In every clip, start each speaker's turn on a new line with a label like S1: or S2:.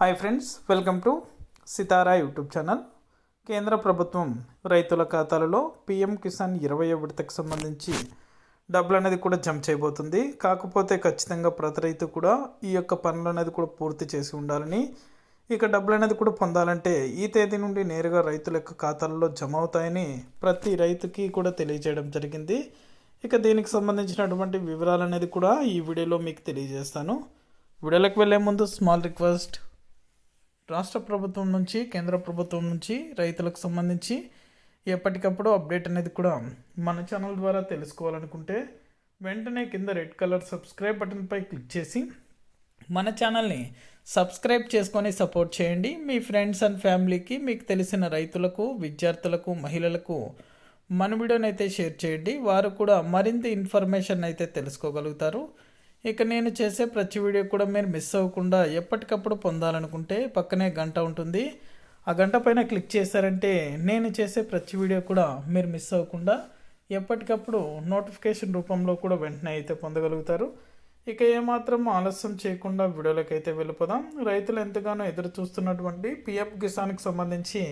S1: Hi friends welcome to Sitara YouTube channel కేంద్ర ప్రభుత్వం రైతుల ఖాతాలలో పిఎం కిసాన్ ఇరవై విడతకు సంబంధించి డబ్బులు అనేది కూడా జమ చేయబోతుంది. కాకపోతే ఖచ్చితంగా ప్రతి రైతు కూడా ఈ యొక్క పనులు అనేది కూడా పూర్తి చేసి ఉండాలని ఇక డబ్బులు అనేది కూడా పొందాలంటే ఈ తేదీ నుండి నేరుగా రైతుల యొక్క ఖాతాలలో జమ అవుతాయని ప్రతి రైతుకి కూడా తెలియజేయడం జరిగింది. ఇక దీనికి సంబంధించినటువంటి వివరాలు అనేది కూడా ఈ వీడియోలో మీకు తెలియజేస్తాను. వీడియోలకు వెళ్ళే ముందు స్మాల్ రిక్వెస్ట్ రాష్ట్ర ప్రభుత్వం నుంచి కేంద్ర ప్రభుత్వం నుంచి రైతులకు సంబంధించి ఎప్పటికప్పుడు అప్డేట్ అనేది కూడా మన ఛానల్ ద్వారా తెలుసుకోవాలనుకుంటే వెంటనే కింద రెడ్ కలర్ సబ్స్క్రైబ్ బటన్పై క్లిక్ చేసి మన ఛానల్ని సబ్స్క్రైబ్ చేసుకొని సపోర్ట్ చేయండి. మీ ఫ్రెండ్స్ అండ్ ఫ్యామిలీకి మీకు తెలిసిన రైతులకు విద్యార్థులకు మహిళలకు మన వీడియోని అయితే షేర్ చేయండి. వారు కూడా మరింత ఇన్ఫర్మేషన్ అయితే తెలుసుకోగలుగుతారు. ఇక నేను చేసే ప్రతి వీడియో కూడా మీరు మిస్ అవ్వకుండా ఎప్పటికప్పుడు పొందాలనుకుంటే పక్కనే గంట ఉంటుంది. ఆ గంట పైన క్లిక్ చేశారంటే నేను చేసే ప్రతి వీడియో కూడా మీరు మిస్ అవ్వకుండా ఎప్పటికప్పుడు నోటిఫికేషన్ రూపంలో కూడా వెంటనే అయితే పొందగలుగుతారు. ఇక ఏమాత్రం ఆలస్యం చేయకుండా వీడియోలోకి అయితే వెళ్ళిపోదాం. రైతులు ఎంతగానో ఎదురు చూస్తున్నటువంటి పిఎఫ్ కిసాన్కి సంబంధించి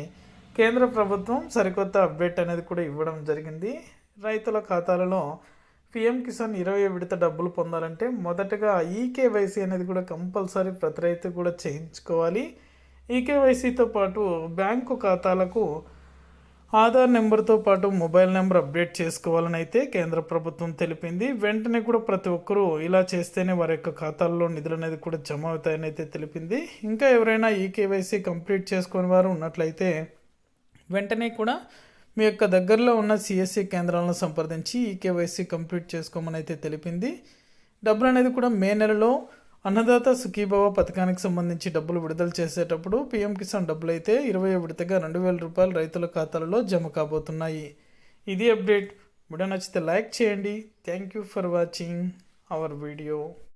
S1: కేంద్ర ప్రభుత్వం సరికొత్త అప్డేట్ అనేది కూడా ఇవ్వడం జరిగింది. రైతుల ఖాతాలలో పిఎం కిసాన్ ఇరవై విడత డబ్బులు పొందాలంటే మొదటగా ఈకేవైసీ అనేది కూడా కంపల్సరీ ప్రతి రైతు కూడా చేయించుకోవాలి. ఈకేవైసీతో పాటు బ్యాంకు ఖాతాలకు ఆధార్ నెంబర్తో పాటు మొబైల్ నెంబర్ అప్డేట్ చేసుకోవాలని అయితే కేంద్ర ప్రభుత్వం తెలిపింది. వెంటనే కూడా ప్రతి ఒక్కరూ ఇలా చేస్తేనే వారి యొక్క ఖాతాల్లో నిధులు అనేది కూడా జమ అవుతాయని అయితే తెలిపింది. ఇంకా ఎవరైనా ఈ కంప్లీట్ చేసుకుని వారు ఉన్నట్లయితే వెంటనే కూడా మీ యొక్క దగ్గరలో ఉన్న సిఎస్సి కేంద్రాలను సంప్రదించి ఈ కేవైసీ కంప్లీట్ చేసుకోమని అయితే తెలిపింది. డబ్బులు అనేది కూడా మే నెలలో అన్నదాత సుఖీభవ పథకానికి సంబంధించి డబ్బులు విడుదల చేసేటప్పుడు పీఎం కిసాన్ డబ్బులు అయితే ఇరవై విడతగా రెండు వేల రూపాయలు రైతుల ఖాతాలలో జమ కాబోతున్నాయి. ఇది అప్డేట్. వీడియో నచ్చితే లైక్ చేయండి. Thank you for watching our video